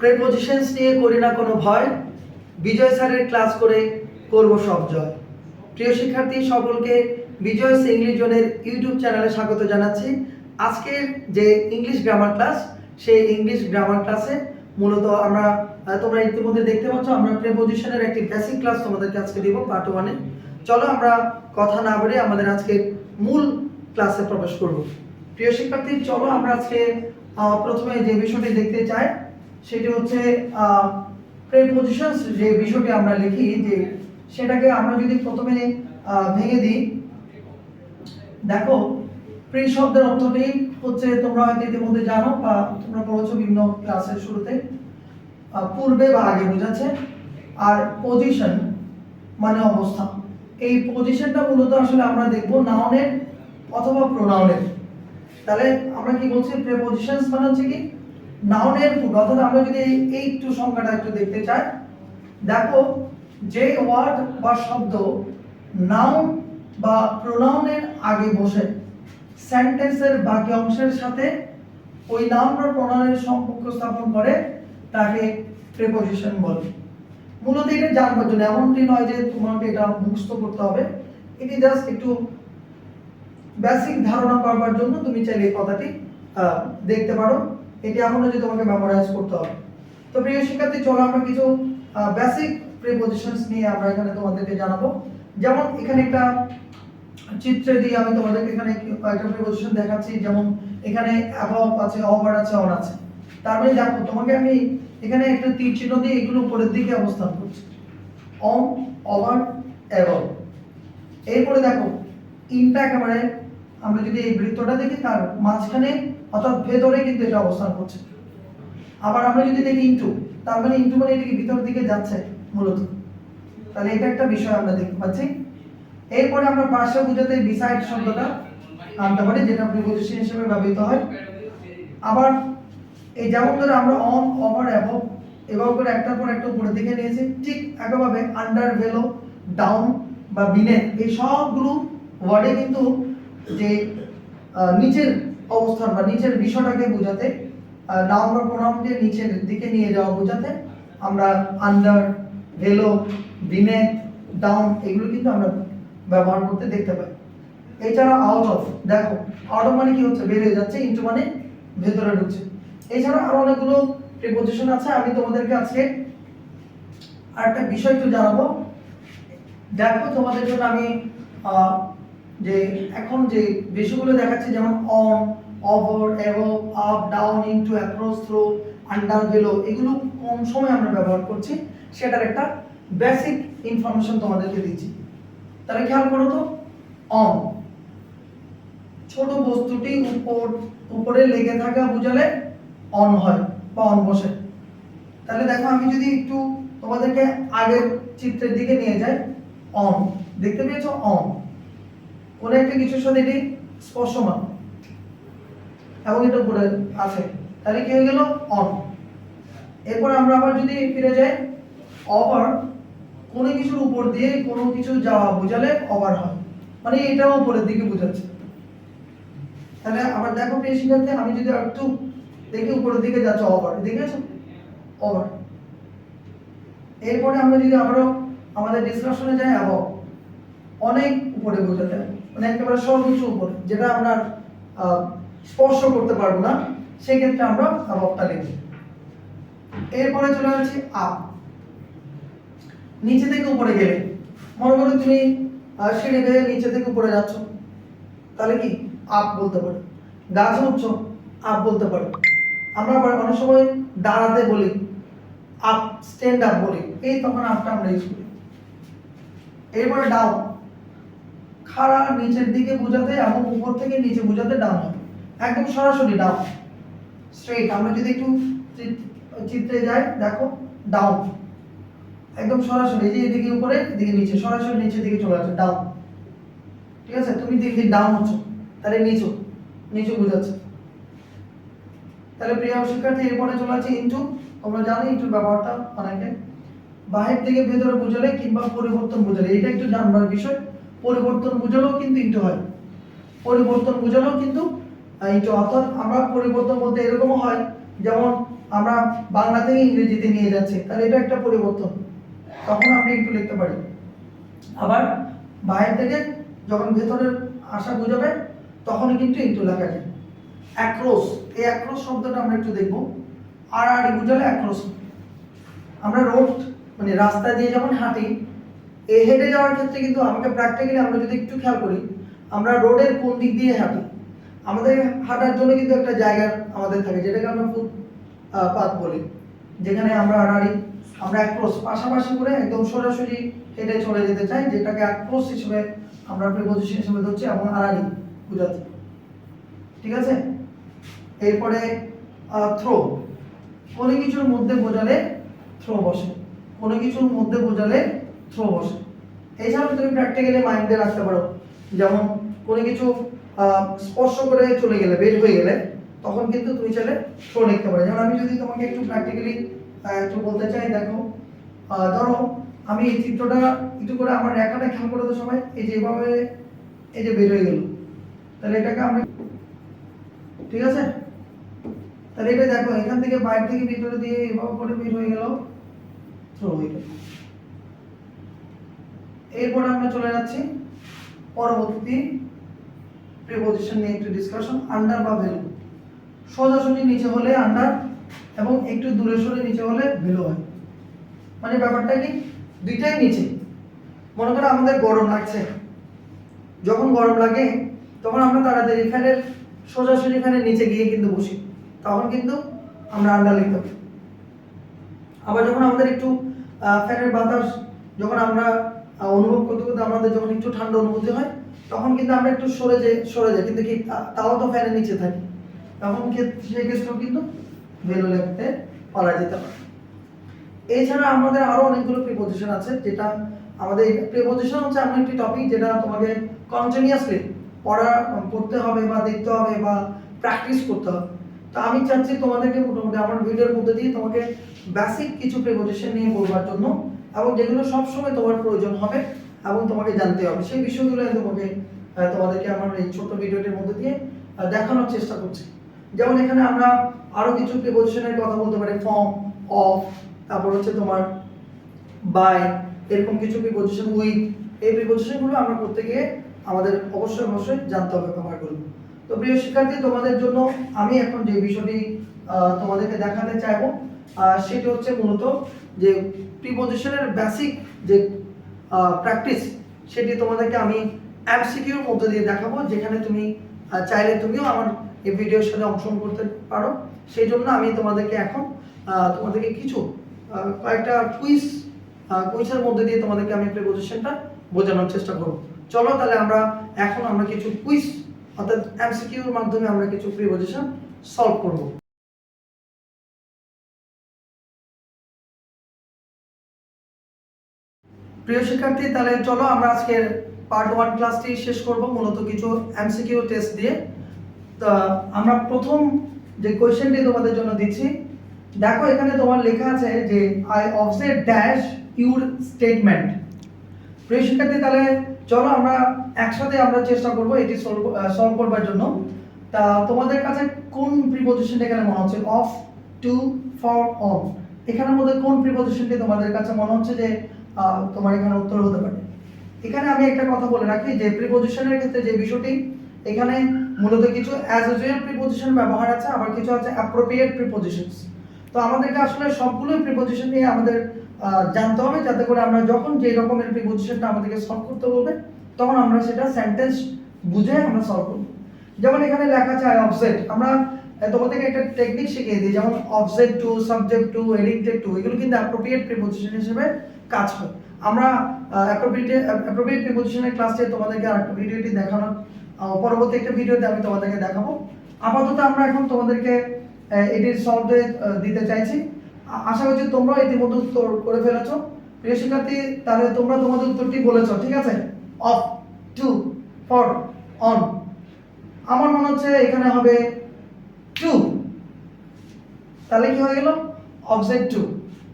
Prepositions নিয়ে করি না কোনো ভয়। বিজয় স্যারের ক্লাস করে করব সব জয়। প্রিয় শিক্ষার্থী, সকলকে বিজয় ইংলিশ জোনের ইউটিউব চ্যানেলে স্বাগত জানাচ্ছি। আজকের যে ইংলিশ গ্রামার ক্লাস সেই ইংলিশ গ্রামার ক্লাসে মূলত আমরা তোমরা ইতিমধ্যে দেখতে পাচ্ছ, আমরা প্রেপোজিশনের একটি বেসিক ক্লাস তোমাদেরকে আজকে দিব পার্ট ওয়ানে চলো আমরা কথা না বলে আমাদের আজকে মূল ক্লাসে প্রবেশ করব। প্রিয় শিক্ষার্থী, চলো আমরা আজকে প্রথমে যে বিষয়টি দেখতে চাই সেটি হচ্ছে প্রেপোজিশনস যে বিষয়টি আমরা লিখি, যে সেটাকে আমরা যদি প্রথমে ভেঙে দিই, দেখো প্রি শব্দের অর্থটি হচ্ছে তোমরা হয়তো ইতিমধ্যে জানো বা তোমরা পড়েছো বিভিন্ন ক্লাসের শুরুতে পূর্বে বা আগে বোঝাচ্ছে, আর পজিশন মানে অবস্থা। এই পজিশনটা মূলত আসলে আমরা দেখব নাউনের অথবা প্রোনাউনের তাহলে আমরা কি বলছি প্রেপোজিশনস মানে হচ্ছে কি? নাউনের পূর্ব অর্থাৎ আমরা যদি এই- টু সংখ্যাটা একটু দেখতে চাই, দেখো যে ওয়ার্ড বা শব্দ নাউন বা প্রোনাউনের আগে বসে সেন্টেন্সের বাকি অংশের সাথে ওই নাউন বা প্রোনাউনের সম্পর্ক স্থাপন করে, তাকে প্রেপোজিশন বলে। মূলত এটা জানবার জন্য, এমনটি নয় যে তোমাকে এটা মুখস্থ করতে হবে। এটি জাস্ট একটু বেসিক ধারণা করবার জন্য তুমি চাইলে এই কথাটি দেখতে পারো। এটি এমন নয় যে তোমাকে মেমোরাইজ করতে হবে। তো প্রিয় শিক্ষার্থী, চলো আমরা কিছু বেসিক প্রিপোজিশনস নিয়ে আমরা এখানে তোমাদেরকে জানাব। যেমন এখানে একটা চিত্রে দিয়ে আমি তোমাদেরকে এখানে কয়েকটা প্রিপোজিশন দেখাচ্ছি। যেমন এখানে অ্যাবাউট আছে ওভার আছে অন আছে। তার মানে দেখো, তোমাকে আমি এখানে একটা তীর চিহ্ন দিয়ে এগুলো উপরের দিকে অবস্থান করছি। অন ওভার অ্যাবাউট এরপরে দেখো ইনটা একেবারে আমরা যদি এই বৃত্তটা দেখি, তার মাঝখানে অর্থাৎ ভেতরে কিন্তু এটা অবস্থান করছে। আবার আমরা যদি দেখি ইনটু, তার মানে ইনটু মানে এটা কি ভিতর দিকে যাচ্ছে মূলত। তাহলে এটা একটা বিষয় আমরা দেখতে পাচ্ছি। এরপরে আমরা পাশে বুঝাতে বিসাইড শব্দটা আনতে পারি, যেটা প্রিপোজিশন হিসেবে ব্যবহৃত হয়। আবার এই যেমন ধরে আমরা অন ওভার অ্যাবভ এভাবে করে একটার পর একটা উপরের দিকে নিয়েছি, ঠিক একইভাবে আন্ডার ভেলো ডাউন বা বিনেথ এই সবগুলো ওয়ার্ডে কিন্তু যে নিচের অবস্থান বা নিচের বিষয়টাকে বোঝাতে নাউন বা প্রোনাউনকে নিচের দিকে নিয়ে যাওয়া বোঝাতে, আমরা আন্ডার ভেলো বিনেথ ডাউন এগুলো কিন্তু আমরা ব্যবহার করতে দেখতে পাই। এছাড়া আউট অফ দেখো আউট অফ মানে কি হচ্ছে? বের হয়ে যাচ্ছে ইনটু মানে ভেতরে ঢুকছে। এছাড়া আরও অনেকগুলো প্রিপোজিশন আছে, আমি তোমাদেরকে আজকে আরেকটা বিষয় একটু জানাব। দেখো, তোমাদের জন্য আমি যে এখন যে বিষয়গুলো দেখাচ্ছি, যেমন on over above up down into across through under below এগুলো কোন সময় আমরা ব্যবহার করছি। সেটার একটা বেসিক ইনফরমেশন তোমাদেরকে দিচ্ছি। তাহলে খেয়াল করো তো অন ছোট বস্তুটি উপর, উপরে লেগে থাকা বুঝালে অন হয় বা অন বসে। তাহলে দেখো আমি যদি একটু তোমাদেরকে আগের চিত্রের দিকে নিয়ে যাই অন দেখতে পেয়েছ? অন কোন একটা কিছুর সাথে এটি স্পর্শমান এবং এটা উপরে আছে। তাহলে কি হয়ে গেল? অন এরপর আমরা আবার যদি ফিরে যাই ওভার কোনো কিছুর উপর দিয়ে কোনো কিছু যাওয়া বোঝালে ওভার হয়। মানে এটাও উপরের দিকে বোঝাচ্ছে। তাহলে আবার দেখো প্রিয় শিক্ষার্থী, আমি যদি একটু দেখি উপরের দিকে যাচ্ছে ওভার দেখেছ? ওভার এরপরে আমরা যদি আবারও আমাদের ডিসকাশনে যাই অ্যাবভ অনেক উপরে বোঝাতে। মানে একেবারে সর্বোচ্চ উপরে, যেটা আমরা স্পর্শ করতে পারব না, সেক্ষেত্রে আমরা অ্যাবভটা লিখি এরপরে চলে আসছি আপ। নিচে থেকে উপরে গেলে, মনে করো তুমি সিঁড়ি বেয়ে নিচে থেকে উপরে যাচ্ছ, তাহলে কি? আপ বলতে পারো। গাছে উঠছো, আপ বলতে পারো। আমরা অনেক সময় দাঁড়াতে বলি, আপ স্ট্যান্ড আপ বলি, এই তখন আপটা আমরা ইউজ করি। এরপরে ডাউন খাড়া নিচের দিকে বোঝাতে এবং উপর থেকে নিচে বোঝাতে ডাউন একদম সরাসরি ডাউন স্ট্রেট আমরা যদি একটু চিত- চিত্রে যাই, দেখো ডাউন একদম সরাসরি যে এদিকে উপরে, এদিকে নিচে, সরাসরি নিচের দিকে চলে আসে ডাউন ঠিক আছে? তুমি দিক দিক ডাউন হচ্ছ, তাহলে নিচু নিচু বোঝাচ্ছে। তাহলে প্রিয় শিক্ষার্থী, এরপরে চলে আছে ইনটু তোমরা জানো ইনটুর ব্যবহারটা অনেকে। বাহির থেকে ভেতরে বোঝালে কিংবা পরিবর্তন বোঝালে এটা একটু জানবার বিষয়। পরিবর্তন বোঝালেও কিন্তু ইনটু হয়। পরিবর্তন বোঝালেও কিন্তু ইনটু অর্থাৎ আমরা পরিবর্তন বলতে এরকমও হয়, যেমন আমরা বাংলা থেকে ইংরেজিতে নিয়ে যাচ্ছি, তাহলে এটা একটা পরিবর্তন। তখন আপনি একটু লিখতে পারি। আবার বাইরে থেকে যখন ভেতরের আশা বোঝাবে তখন কিন্তু একটু লেখা যায়। অ্যাক্রোস এই অ্যাক্রোস শব্দটা আমরা একটু দেখব। আর আর বুঝালে অ্যাক্রোস আমরা রোড মানে রাস্তা দিয়ে যখন হাঁটি, এ হেঁটে যাওয়ার ক্ষেত্রে কিন্তু আমাকে প্র্যাকটিক্যালি আমরা যদি একটু খেয়াল করি, আমরা রোডের কোন দিক দিয়ে হাঁটি? আমাদের হাঁটার জন্য কিন্তু একটা জায়গা আমাদের থাকে, যেটাকে আমরা ফুট পাথ বলি। যেখানে আমরা আড়াআড়ি আমরা অ্যাক্রোস পাশাপাশি করে একদম সরাসরি হেঁটে চলে যেতে চাই, যেটাকে অ্যাক্রোস হিসেবে আমরা প্রিপোজিশন হিসেবে ধরছি এবং আড়াআড়ি বুঝাচ্ছি। ঠিক আছে? এরপরে থ্রো কোনো কিছুর মধ্যে বোঝালে থ্রো বসে। কোনো কিছুর মধ্যে বোঝালে থ্রো বসে। এছাড়াও তুমি প্র্যাকটিক্যালি মাইন্ডে রাখতে পারো। যেমন কোনো কিছু স্পর্শ করে চলে গেলে, বের হয়ে গেলে, তখন কিন্তু তুমি চাইলে থ্রো লিখতে পারো। যেমন আমি যদি তোমাকে একটু প্র্যাকটিক্যালি একটু বলতে চাই, দেখো ধরো, আমি এই চিত্রটা একটু করে আমার রেখাটা খেয়াল করে তো সময়, এই যে এভাবে, এই যে বের হয়ে গেল। তাহলে এটাকে আমরা, ঠিক আছে? তাহলে এটা দেখো, এখান থেকে বাইরে থেকে ভিতরে দিয়ে এভাবে করে বের হয়ে গেল থ্রো হয়ে গেল। এরপর আমরা চলে যাচ্ছি, পরবর্তী প্রিপোজিশন নিয়ে একটু ডিসকাশন আন্ডার বা ভ্যালু সোজাসুজি নিচে হলে আন্ডার এবং একটু দূরে সরে নিচে হলে ভ্যালু হয়। মানে ব্যাপারটা কি? দুইটাই নিচে। মনে করো আমাদের গরম লাগছে। যখন গরম লাগে, তখন আমরা তাড়াতাড়ি ফ্যানের সোজাসুজি ফ্যানের নিচে গিয়ে কিন্তু বসি। তখন কিন্তু আমরা আন্ডার লিখতে পারি। আবার যখন আমাদের একটু ফ্যানের বাতাস যখন আমরা অনুভব করতে করতে আমাদের যখন একটু ঠান্ডা অনুভূতি হয় তখন কিন্তু আমরা একটু সরে যাই সরে যাই। কিন্তু কি তাও তো ফ্যানের নিচে থাকি। তখন সেই ক্ষেত্রেও কিন্তু ভেলো লিখতে পারা যেতে পারে। এছাড়া আমাদের আরও অনেকগুলো প্রিপোজিশন আছে, যেটা আমাদের প্রিপোজিশন হচ্ছে এমন একটি টপিক যেটা তোমাকে কন্টিনিউয়াসলি পড়া, পড়তে হবে বা দেখতে হবে বা প্র্যাকটিস করতে হবে। তো আমি চাচ্ছি তোমাদেরকে মোটামুটি আমার ভিডিওর মধ্যে দিয়ে তোমাকে বেসিক কিছু প্রিপোজিশন নিয়ে পড়বার জন্য এবং যেগুলো সবসময় তোমার প্রয়োজন হবে এবং তোমাকে জানতে হবে। সেই বিষয়গুলো তোমাকে তোমাদেরকে আমার এই ছোট ভিডিওটির মধ্যে দিয়ে দেখানোর চেষ্টা করছি। যেমন এখানে আমরা আরও কিছু প্রিপোজিশনের কথা বলতে পারি ফর্ম অফ তারপর হচ্ছে তোমার বাই এরকম কিছু প্রিপোজিশন উইথ এই প্রিপোজিশনগুলো আমরা করতে গিয়ে আমাদের অবশ্যই অবশ্যই জানতে হবে ব্যবহারগুলো তো প্রিয় শিক্ষার্থী, তোমাদের জন্য আমি এখন যে বিষয়টি তোমাদেরকে দেখাতে চাইব সেটি হচ্ছে মূলত যে প্রিপোজিশনের বেসিক যে প্র্যাকটিস সেটি তোমাদেরকে আমি এমসিকিউর মধ্যে দিয়ে দেখাবো, যেখানে তুমি চাইলে তুমিও আমার এই ভিডিওর সাথে অংশগ্রহণ করতে পারো। সেই জন্য আমি তোমাদেরকে এখন তোমাদেরকে কিছু কয়েকটা কুইজ কুইজের মধ্যে দিয়ে তোমাদেরকে আমি প্রিপোজিশনটা বোঝানোর চেষ্টা করব। চলো তাহলে আমরা এখন আমরা কিছু কুইজ অর্থাৎ এমসিকিউর মাধ্যমে আমরা কিছু প্রিপোজিশন সলভ করব। প্রিয় শিক্ষার্থী, তাহলে চলো আমরা আজকের পার্ট ওয়ান ক্লাসটি শেষ করব, মূলত কিছু এমসিকিউ টেস্ট দিয়ে। তা, আমরা প্রথম যে কোয়েশ্চেনটি তোমাদের জন্য দিচ্ছি, দেখো এখানে তোমার লেখা আছে যে I object dash your statement প্রিয় শিক্ষার্থী, তাহলে চলো আমরা একসাথে আমরা চেষ্টা করব এটি সলভ করবার জন্য। তা, তোমাদের কাছে কোন প্রিপোজিশনটা এখানে মনে হচ্ছে? অফ টু ফর অন এখানের মধ্যে কোন প্রিপোজিশনটি তোমাদের কাছে মনে হচ্ছে যে তোমার এখানে উত্তর হতে পারে। এখানে আমি একটা কথা বলে রাখি যে প্রিপোজিশনের ক্ষেত্রে যে বিষয়টি, এখানে মূলত কিছু অ্যাসোসিয়েট প্রিপোজিশন ব্যবহার আছে, আবার কিছু আছে অ্যাপ্রোপ্রিয়েট প্রিপোজিশনস তো আমাদেরকে আসলে সবগুলো প্রিপোজিশন নিয়ে আমাদের জানতে হবে, যাতে করে আমরা যখন যে রকমের প্রিপোজিশনটা আমাদেরকে সলভ করতে বলবে, তখন আমরা সেটা সেন্টেন্স বুঝে আমরা সলভ করব। যেমন এখানে লেখা আছে অবজেক্ট আমরা তোমাদেরকে একটা টেকনিক শিখিয়ে দিই, যেমন object to subject to addicted to এগুলো কিন্তু অ্যাপ্রোপ্রিয়েট প্রিপোজিশন হিসেবে কাজ হয়। আমরা অ্যাপ্রোপ্রিয়েট প্রিপোজিশনের ক্লাসে তোমাদেরকে আরেকটা ভিডিওটি দেখানোর আহ, পরবর্তী একটা ভিডিওতে আমি তোমাদেরকে দেখাবো। আপাতত আমরা এখন তোমাদেরকে এটির সলভ দিতে চাইছি। আশা করছি তোমরা ইতিমধ্যে উত্তর করে ফেলেছো। প্রিয় শিক্ষার্থী তাহলে তোমরা তোমাদের উত্তরটি বলেছ ঠিক আছে? অফ টু ফর অন আমার মনে হচ্ছে এখানে হবে টু তাহলে কি হয়ে গেল? অবজেক্ট টু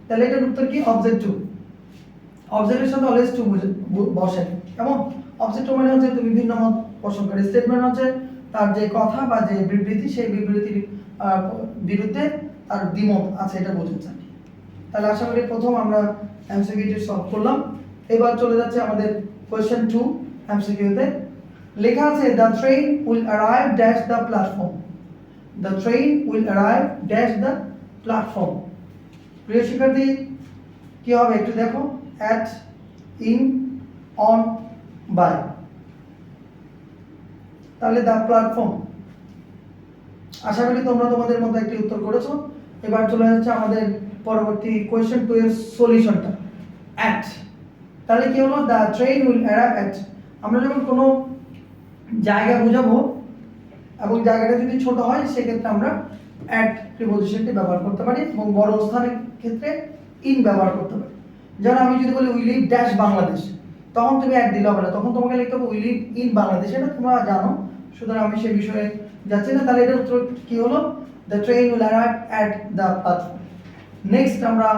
তাহলে এটার উত্তর কি? অবজেক্ট টু অবজেক্টের সাথে অলওয়েজ টু বসে কেমন? অবজেক্ট মানে হচ্ছে তুমি ভিন্ন মত পোষণ করে। স্টেটমেন্ট হচ্ছে তার যে কথা বা যে বিবৃতি, সেই বিবৃতির বিরুদ্ধে তার দ্বিমত আছে এটা বোঝাচ্ছে। তাহলে আশা করি প্রথম আমরা এমসিকিউটি সলভ করলাম। এবার চলে যাচ্ছে আমাদের কোয়েশ্চেন টু এমসিকিউতে লেখা আছে the train will arrive dash the platform the train will arrive dash the platform প্রিয় শিক্ষার্থী, কি হবে একটু দেখো। অ্যাট ইন অন বাই তাহলে দ্য প্ল্যাটফর্ম আশা করি তোমরা তোমাদের মতো একটি উত্তর করেছ। এবার চলে যাচ্ছে আমাদের পরবর্তী কোয়েশ্চেন টু এর সলিউশনটা অ্যাট তাহলে কি হলো? The train will arrive at আমরা যখন কোনো জায়গা বোঝাবো এবং জায়গাটা যদি ছোট হয়, সেক্ষেত্রে আমরা অ্যাট প্রিপোজিশনটি ব্যবহার করতে পারি এবং বড় স্থানের ক্ষেত্রে ইন ব্যবহার করতে পারি। যেমন আমি যদি বলি উই লিভ ড্যাশ বাংলাদেশ, তখন তুমি অ্যাড দিলে হবে না, তখন তোমাকে লিখতে হবে উই লিভ ইন বাংলাদেশ, এটা তোমরা জানো। সুতরাং আমি সে বিষয়ে যাচ্ছি না। তাহলে এটার উত্তর কি হলো? The train will arrive at the platform next আমরা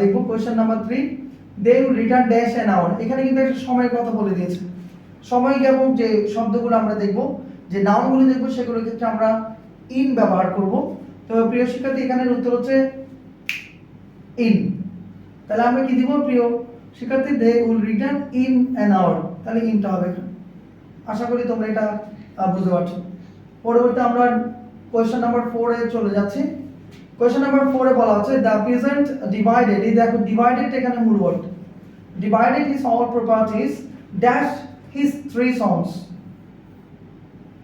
দেখব question number three they will return dash an hour এখানে কিন্তু একটা সময়ের কথা বলে দিয়েছে। সময় জ্ঞাপক যে শব্দগুলো আমরা দেখব, যে নাউনগুলো দেখব, সেগুলোর ক্ষেত্রে আমরা ইন ব্যবহার করব। তো প্রিয় শিক্ষার্থী, এখানের উত্তর হচ্ছে ইন তাহলে আমরা কি দিব প্রিয়? শিক্ষার্থী they will return in an hour তাহলে ইনটা হবে আশা করি তোমরা এটা বুঝতে পারছ। পরবর্তী আমরা কোয়েশ্চেন নাম্বার ফোরে চলে যাচ্ছি। কোয়েশ্চেন নাম্বার ফোরে বলা হচ্ছে দ্য প্রেজেন্ট ডিভাইডেড এই দেখো ডিভাইডেড এখানে মূল word divided his all properties dash his three sons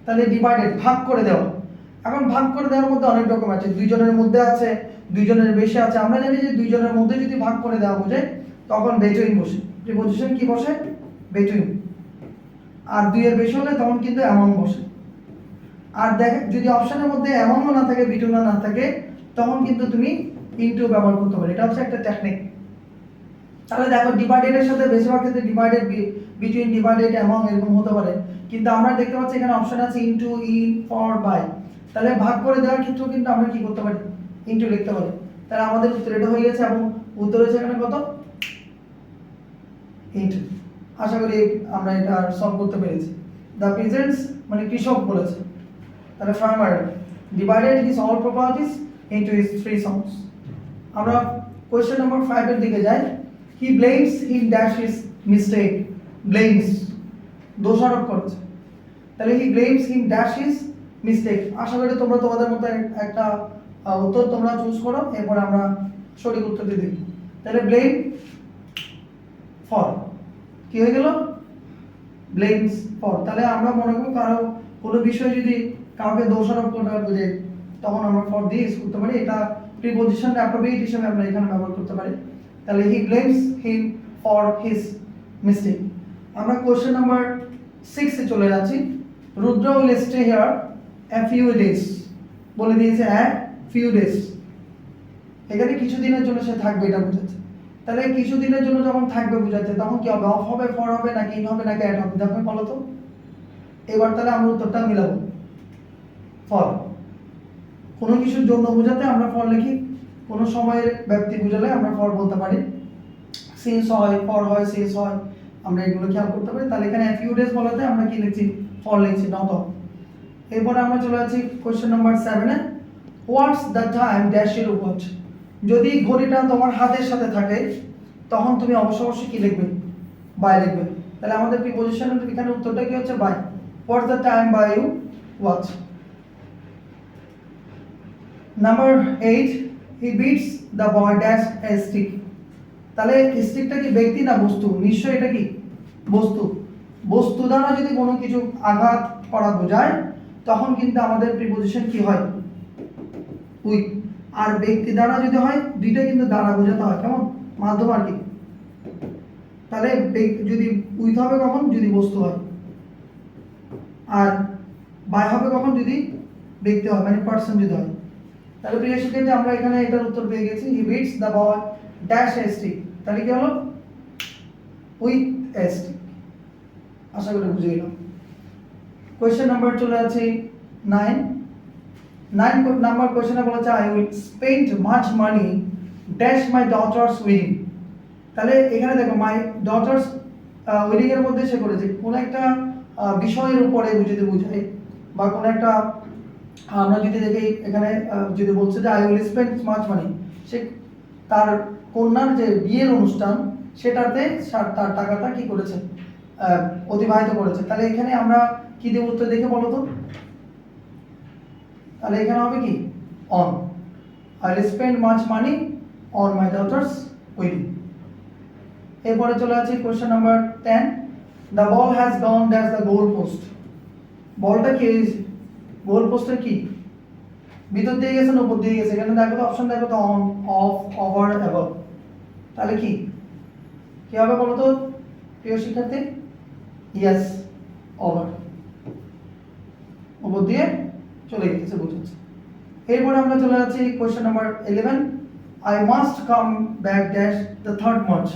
তাহলে ডিভাইডেড ভাগ করে দেওয়া। এখন ভাগ করে দেওয়ার মধ্যে অনেক রকম আছে। দুইজনের মধ্যে আছে, দুইজনের বেশি আছে। আমরা জানি যে দুইজনের মধ্যে যদি ভাগ করে দেওয়া বোঝে তখন বেটুইন বসে। প্রিপোজিশন কি বসে? বেটুইন আর দুইয়ের বেশি হলে তখন কিন্তু অ্যামাউন্ট বসে। আর দেখ, যদি অপশনের মধ্যে অ্যামাউন্টও না থাকে বিটুনা না থাকে, তখন কিন্তু তুমি ইনটু ব্যবহার করতে পারো। এটা হচ্ছে একটা টেকনিক তাহলে দেখো ডিভাইডেডের সাথে বেশিরভাগ ক্ষেত্রে ডিভাইডেড বিটুইন ডিভাইডেড অ্যামাউন্ট এরকম হতে পারে। কিন্তু আমরা দেখতে পাচ্ছি এখানে অপশন আছে ইনটু ইন ফর বাই তাহলে ভাগ করে দেওয়ার ক্ষেত্রেও কিন্তু আমরা কি করতে পারি? ইনটু লিখতে পারি। তাহলে আমাদের উত্তর এটা হয়ে গেছে এবং উত্তর হচ্ছে এখানে কত? ইনটু আশা করি আমরা এটা সলভ করতে পেরেছি। দ্য পিজেন্টস মানে কৃষক বলেছে। তাহলে farmer divided his all properties into his three sons আমরা কোয়েশ্চেন নাম্বার ফাইভের দিকে যাই। He blames him dash his mistake blames দোষারোপ করেছে। তাহলে he blames him dash his mistake আশা করি তোমরা তোমাদের মতো একটা উত্তর তোমরা চুজ করো, এরপর আমরা সঠিক উত্তরটি দেখি। তাহলে ব্লেম ফর কি হয়ে গেল? ব্লেমস ফর তাহলে আমরা মনে করব কারও কোনো বিষয় যদি কাউকে দোষারোপ করতে বুঝে, তখন আমরা ফর দিয়ে ইউজ করতে পারি। এটা প্রিপোজিশন অ্যাপ্রোপ্রিয়েট হিসেবে আমরা এখানে ব্যবহার করতে পারি। তাহলে he blames him for his mistake আমরা কোশ্চেন নাম্বার সিক্সে চলে যাচ্ছি। Rudra will stay here a few days বলে দিয়েছে এ ফিউ ডেজ এখানে কিছুদিনের জন্য সে থাকবে এটা বোঝাচ্ছে। তাহলে কিছুদিনের জন্য যখন থাকবে বোঝাচ্ছে, তখন কি হবে? অফ হবে ফর হবে, নাকি ইন হবে, নাকি অ্যাড হবে? দেখো বলো তো। এবার তাহলে আমরা উত্তরটা মিলাবো। ফর কোনো কিছুর জন্য বোঝাতে আমরা ফর লিখি। কোনো সময়ের ব্যক্তি বোঝালে আমরা ফর বলতে পারি। সিন্স হয় ফর হয় সিন্স হয়, আমরা এগুলো খেয়াল করতে পারি। তাহলে এখানে ফিউ ডেজ বলাতে আমরা কি লিখছি? ফর লিখছি নট অফ এরপরে আমরা চলে যাচ্ছি কোশ্চেন নাম্বার সেভেনে what's the time dash your watch যদি ঘড়িটা তোমার হাতের সাথে থাকে, তখন তুমি অবশ্য অবশ্যই কি লিখবে? বাই লিখবে। তাহলে আমাদের প্রিপোজিশন এখানে উত্তরটা কি হচ্ছে? By what's the time by you watch number eight he beats the boy dash a stick তাহলে স্টিকটা কি ব্যক্তি না বস্তু? নিশ্চয় এটা কি? বস্তু। বস্তু দ্বারা যদি কোনো কিছু আঘাত করা বোঝায় তখন কিন্তু আমাদের প্রিপোজিশন কি হয়? উইথ আর ব্যক্তি দ্বারা যদি হয়, দুইটা কিন্তু দ্বারা বোঝাতে হয়। কেমন? মাধ্যম আর কি? তাহলে যদি উইথ হবে কখন? যদি বস্তু হয়। আর বাই হবে কখন? যদি ব্যক্তি হয় মানে পার্সন যদি হয়। তাহলে প্রিয় শিক্ষার্থী, আমরা এখানে এটার উত্তর পেয়ে গেছি। He beats the boy dash ST তাহলে কি হলো? উইথ এসটি আশা করি বুঝে গেলাম। কোয়েশ্চেন নাম্বার চলে আছে নাইন নাইন নাম্বার কোয়েশ্চেনে বলেছে I will spend much money dash my daughter's wedding তাহলে এখানে দেখো মাই ডটার্স উইডিং এর মধ্যে সে করেছে, কোন একটা বিষয়ের উপরে যদি বোঝায়, বা কোন একটা আমরা যদি দেখি এখানে যদি বলছে যে I will spend much money সে তার কন্যার যে বিয়ের অনুষ্ঠান, সেটাতে তার টাকাটা কি করেছে? অতিবাহিত করেছে। তাহলে এখানে আমরা কি দেব উত্তর দেখে বলো তো? তাহলে এখানে হবে কি? On I will spend much money on my daughter's wedding এরপরে চলে আছে question number ten the ball has gone that's the goal post বলটা কি? গোল পোস্টের কি? ভিতর দিয়ে গেছে না উপর দিয়ে গেছে? এখানে দেখো তো অপশন দেখো তো অন অফ ওভার অ্যাবভ তাহলে কি? কি হবে বলো তো, প্রিয় শিক্ষার্থী? ইয়েস ওভার উপর দিয়ে চলে গেছে বুঝেছে এরপরে আমরা চলে যাচ্ছি question number eleven I must come back dash the third March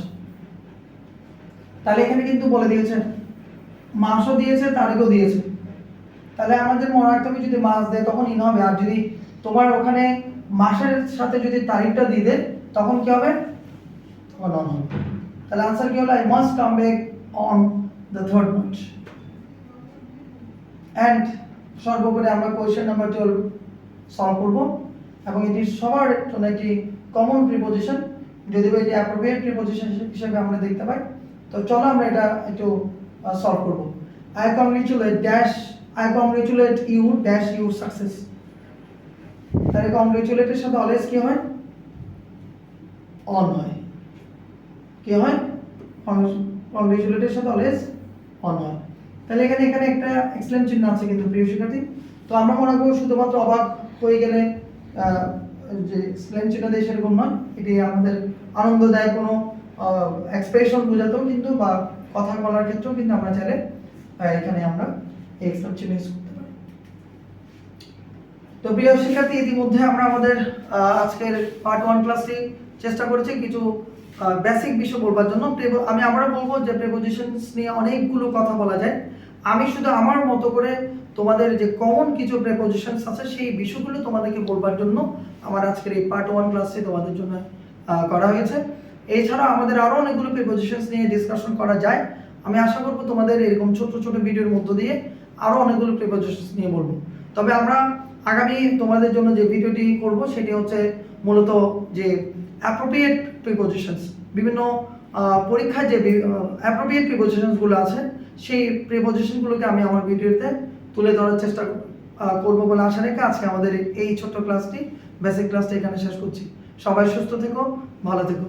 তাহলে এখানে কিন্তু বলে দিয়েছে, মাসও দিয়েছে, তারিখও দিয়েছে। তাহলে আমাদের মনে রাখতে হবে, যদি মাস দেয় তখন ইন হবে। আর যদি তোমার ওখানে মাসের সাথে যদি তারিখটা দিয়ে দেয়, তখন কি হবে? তখন অন হবে। তাহলে আনসার কি হলো? I must come back on the third March and সর্বোপরি আমরা কোয়েশ্চেন নাম্বার টুয়েলভ সলভ করব এবং এটি সবার জন্য একটি কমন প্রিপোজিশন যদি বা এটি অ্যাপ্রোপ্রিয়েট প্রিপোজিশন হিসেবে আমরা দেখতে পাই, তো চলো আমরা এটা একটু সলভ করব। I congratulate dash I congratulate you dash your success তাহলে কংগ্রেচুলেটের সাথে অলওয়েজ কি হয়? অন হয়। কি হয়? কংগ্রেচুলেটের সাথে অলওয়েজ অন তাহলে এখানে এখানে একটা এক্সেলেন্ট চিহ্ন আছে কিন্তু প্রিয় শিক্ষার্থী। তো আমরা মনে করব শুধুমাত্র অবাক হয়ে গেলে যে এক্সেলেন্ট চিহ্ন দেয় সেরকম নয়। এটি আমাদের আনন্দ দেয় কোনো এক্সপ্রেশন বোঝাতেও কিন্তু বা কথা বলার ক্ষেত্রেও কিন্তু আমরা চাইলে এখানে আমরা এই এক্সেলেন্ট চিহ্ন ইউজ করতে পারি। তো প্রিয় শিক্ষার্থী, ইতিমধ্যে আমরা আমাদের আজকের পার্ট ওয়ান ক্লাসটি চেষ্টা করেছি। কিছু বেসিক বিষয় বলবার জন্য আমি আবারও বলব যে প্রেপোজিশনস নিয়ে অনেকগুলো কথা বলা যায়। আমি শুধু আমার মতো করে তোমাদের যে কমন কিছু প্রেপোজিশনস আছে, সেই বিষয়গুলো তোমাদেরকে বলবার জন্য আমার আজকের এই পার্ট ওয়ান ক্লাসটি তোমাদের জন্য করা হয়েছে। এছাড়া আমাদের আরও অনেকগুলো প্রেপোজিশনস নিয়ে ডিসকাশন করা যায়। আমি আশা করব তোমাদের এরকম ছোট ছোট ভিডিওর মধ্য দিয়ে আরও অনেকগুলো প্রেপোজিশনস নিয়ে বলব। তবে আমরা আগামী তোমাদের জন্য যে ভিডিওটি করব, সেটি হচ্ছে মূলত যে অ্যাপ্রোপ্রিয়েট প্রিপোজিশনস বিভিন্ন পরীক্ষায় যে অ্যাপ্রোপ্রিয়েট প্রিপোজিশনসগুলো আছে, সেই প্রিপোজিশনগুলোকে আমি আমার ভিডিওতে তুলে ধরার চেষ্টা করব বলে আশা রেখে আজকে আমাদের এই ছোট্ট ক্লাসটি বেসিক ক্লাসটি এখানে শেষ করছি। সবাই সুস্থ থেকো, ভালো থেকো।